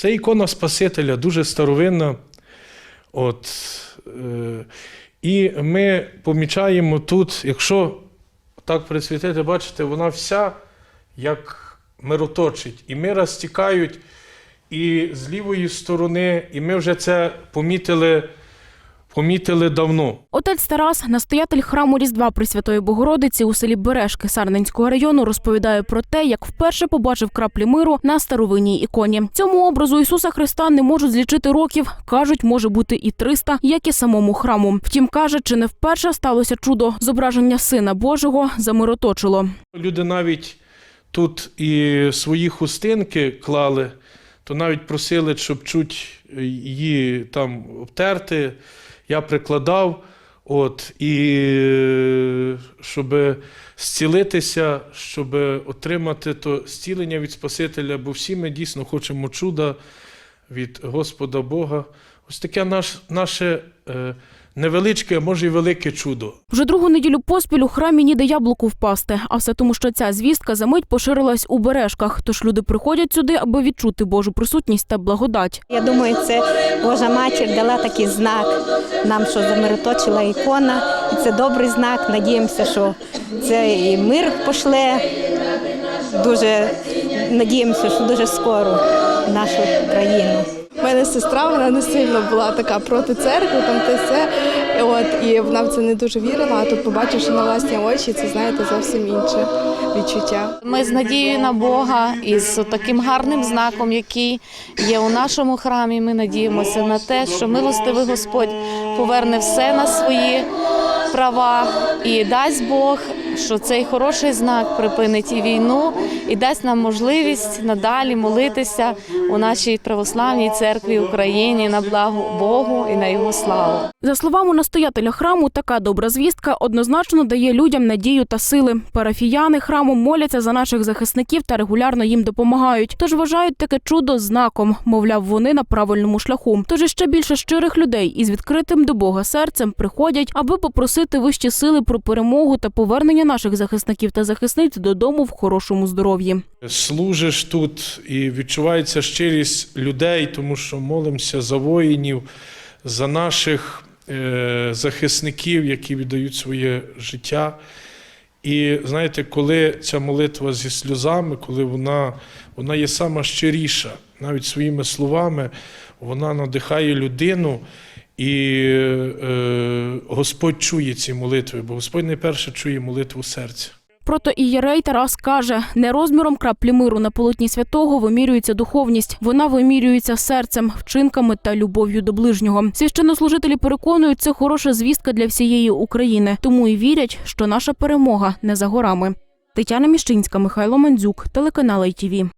Це ікона Спасителя, дуже старовинна. От, е, і ми помічаємо тут, якщо так присвітити, бачите, вона вся як мироточить. І мира стікають і з лівої сторони, і ми вже це помітили, помітили давно. Отець Тарас, настоятель храму Різдва Пресвятої Богородиці у селі Бережки Сарненського району, розповідає про те, як вперше побачив краплі миру на старовинній іконі. Цьому образу Ісуса Христа не можуть злічити років. кажуть, може бути і 300, як і самому храму. Втім, каже, чи не вперше сталося чудо зображення Сина Божого замироточило. Люди навіть тут і свої хустинки клали, то навіть просили, щоб чуть її там обтерти. Я прикладав, от, і е, щоб зцілитися, щоб отримати то зцілення від Спасителя, бо всі ми дійсно хочемо чуда від Господа Бога. Ось таке наш, наше е, невеличке, а може й велике чудо. Вже другу неділю поспіль у храмі ніде яблуку впасти, а все тому, що ця звістка за мить поширилась у бережках. Тож люди приходять сюди, аби відчути Божу присутність та благодать. Я думаю, це Божа матір дала такий знак нам, що замироточила ікона. І це добрий знак. Надіємося, що це і мир пошле. Дуже надіємося, що дуже скоро в нашу країну. Мене сестра, вона не сильно була така проти церкви, там те все. От і вона в це не дуже вірила. А тут побачивши на власні очі, це знаєте зовсім інше відчуття. Ми з надією на Бога і з таким гарним знаком, який є у нашому храмі. Ми надіємося на те, що милостивий Господь поверне все на свої права і дасть Бог, що цей хороший знак припинить і війну і дасть нам можливість надалі молитися у нашій православній церкві Україні на благо Богу і на його славу. За словами настоятеля храму, така добра звістка однозначно дає людям надію та сили. Парафіяни храму моляться за наших захисників та регулярно їм допомагають. Тож вважають таке чудо знаком. Мовляв, вони на правильному шляху. Тож іще більше щирих людей із відкритим до Бога серцем приходять, аби попросити вищі сили про перемогу та повернення наших захисників та захисниць додому в хорошому здоров'ї. Служиш тут і відчувається щирість людей, тому що молимося за воїнів, за наших е, захисників, які віддають своє життя. І знаєте, коли ця молитва зі сльозами, коли вона, вона є сама щиріша, навіть своїми словами, вона надихає людину. І е, Господь чує ці молитви, бо Господь найперше чує молитву серця. Прото ієрей Тарас каже, не розміром краплі миру на полотні святого вимірюється духовність. Вона вимірюється серцем, вчинками та любов'ю до ближнього. Священнослужителі переконують, це хороша звістка для всієї України, тому і вірять, що наша перемога не за горами. Тетяна Міщинська, Михайло Мандзюк, телеканал ITV.